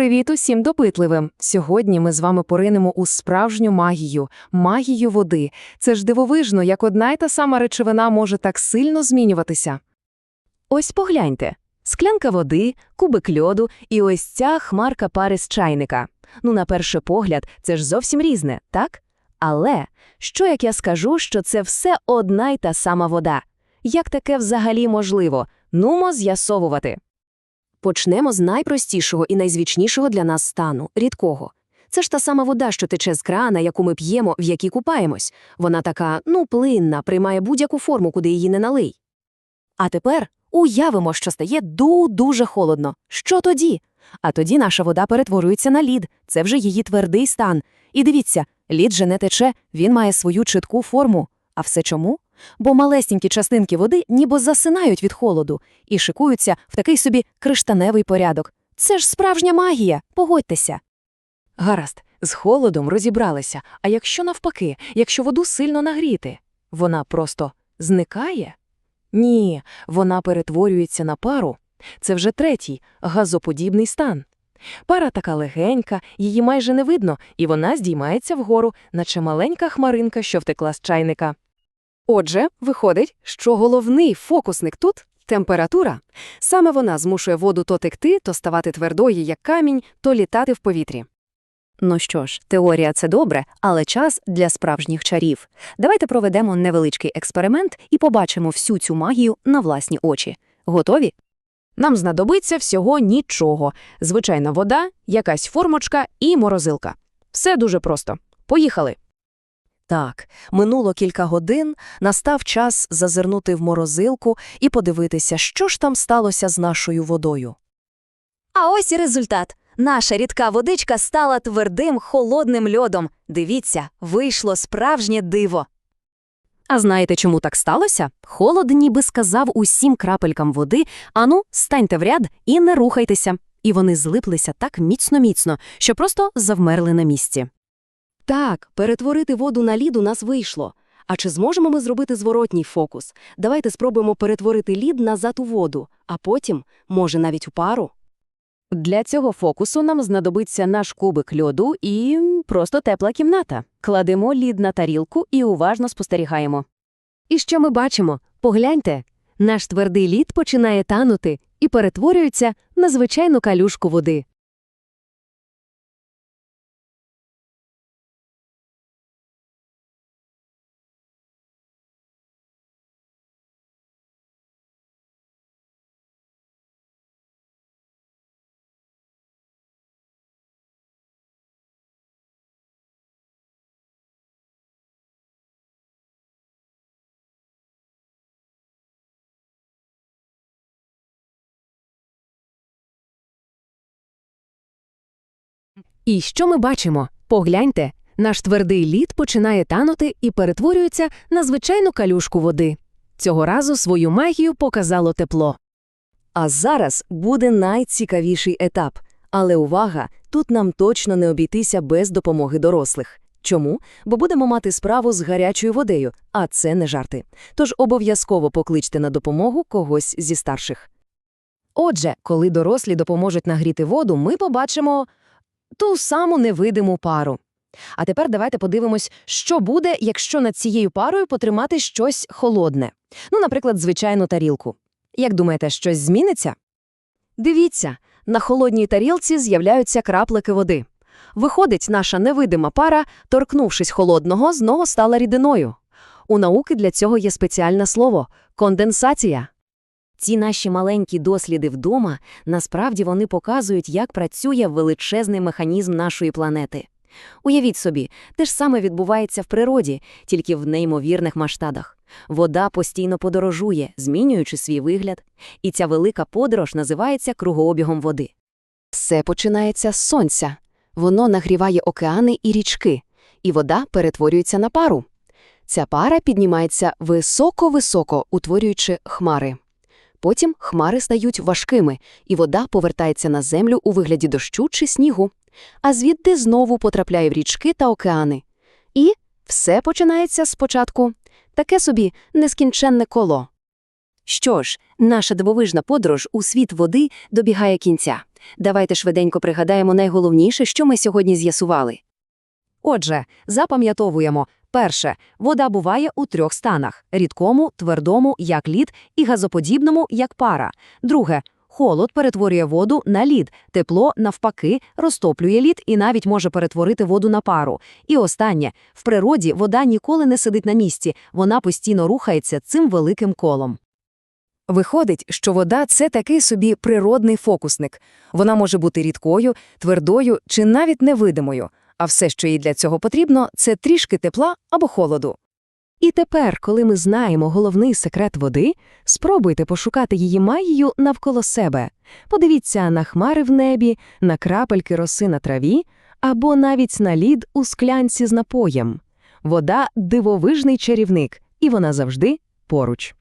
Привіт усім допитливим! Сьогодні ми з вами поринемо у справжню магію, магію води. Це ж дивовижно, як одна й та сама речовина може так сильно змінюватися. Ось погляньте. Склянка води, кубик льоду і ось ця хмарка пари з чайника. Ну, на перший погляд, це ж зовсім різне, так? Але що як я скажу, що це все одна й та сама вода? Як таке взагалі можливо? Нумо з'ясовувати. Почнемо з найпростішого і найзвичнішого для нас стану рідкого. Це ж та сама вода, що тече з крана, яку ми п'ємо, в якій купаємось. Вона така, ну, плинна, приймає будь-яку форму, куди її не налий. А тепер уявимо, що стає ду-дуже холодно. Що тоді? А тоді наша вода перетворюється на лід, це вже її твердий стан. І дивіться, лід же не тече, він має свою чітку форму. А все чому? Бо малесенькі частинки води ніби засинають від холоду і шикуються в такий собі криштаневий порядок. Це ж справжня магія, погодьтеся. Гаразд, з холодом розібралися, а якщо навпаки, якщо воду сильно нагріти, вона просто зникає? Ні, вона перетворюється на пару. Це вже третій, газоподібний стан. Пара така легенька, її майже не видно, і вона здіймається вгору, наче маленька хмаринка, що втекла з чайника. Отже, виходить, що головний фокусник тут температура. Саме вона змушує воду то текти, то ставати твердою, як камінь, то літати в повітрі. Ну що ж, теорія це добре, але час для справжніх чарів. Давайте проведемо невеличкий експеримент і побачимо всю цю магію на власні очі. Готові? Нам знадобиться всього нічого. Звичайна вода, якась формочка і морозилка. Все дуже просто. Поїхали. Так, минуло кілька годин, настав час зазирнути в морозилку і подивитися, що ж там сталося з нашою водою. А ось і результат. Наша рідка водичка стала твердим холодним льодом. Дивіться, вийшло справжнє диво. А знаєте, чому так сталося? Холод ніби сказав усім крапелькам води ану, станьте в ряд і не рухайтеся. І вони злиплися так міцно-міцно, що просто завмерли на місці. Так, перетворити воду на лід у нас вийшло. А чи зможемо ми зробити зворотній фокус? Давайте спробуємо перетворити лід назад у воду, а потім, може, навіть у пару. Для цього фокусу нам знадобиться наш кубик льоду і просто тепла кімната. Кладемо лід на тарілку і уважно спостерігаємо. І що ми бачимо? Погляньте, наш твердий лід починає танути і перетворюється на звичайну калюшку води. І що ми бачимо? Погляньте, наш твердий лід починає танути і перетворюється на звичайну калюшку води. Цього разу свою магію показало тепло. А зараз буде найцікавіший етап. Але увага, тут нам точно не обійтися без допомоги дорослих. Чому? Бо будемо мати справу з гарячою водою, а це не жарти. Тож обов'язково покличте на допомогу когось зі старших. Отже, коли дорослі допоможуть нагріти воду, ми побачимо ту саму невидиму пару. А тепер давайте подивимось, що буде, якщо над цією парою потримати щось холодне. Ну, наприклад, звичайну тарілку. Як думаєте, щось зміниться? Дивіться, на холодній тарілці з'являються краплики води. Виходить, наша невидима пара, торкнувшись холодного, знову стала рідиною. У науки для цього є спеціальне слово конденсація. Ці наші маленькі досліди вдома, насправді вони показують, як працює величезний механізм нашої планети. Уявіть собі, те ж саме відбувається в природі, тільки в неймовірних масштабах. Вода постійно подорожує, змінюючи свій вигляд, і ця велика подорож називається кругообігом води. Все починається з сонця. Воно нагріває океани і річки, і вода перетворюється на пару. Ця пара піднімається високо-високо, утворюючи хмари. Потім хмари стають важкими, і вода повертається на землю у вигляді дощу чи снігу, а звідти знову потрапляє в річки та океани. І все починається спочатку таке собі нескінченне коло. Що ж, наша дивовижна подорож у світ води добігає кінця. Давайте швиденько пригадаємо найголовніше, що ми сьогодні з'ясували. Отже, запам'ятовуємо. Перше, вода буває у трьох станах – рідкому, твердому, як лід, і газоподібному, як пара. Друге, холод перетворює воду на лід, тепло, навпаки, розтоплює лід і навіть може перетворити воду на пару. І останнє, в природі вода ніколи не сидить на місці, вона постійно рухається цим великим колом. Виходить, що вода – це такий собі природний фокусник. Вона може бути рідкою, твердою чи навіть невидимою. А все, що їй для цього потрібно, це трішки тепла або холоду. І тепер, коли ми знаємо головний секрет води, спробуйте пошукати її магію навколо себе. Подивіться на хмари в небі, на крапельки роси на траві або навіть на лід у склянці з напоєм. Вода – дивовижний чарівник, і вона завжди поруч.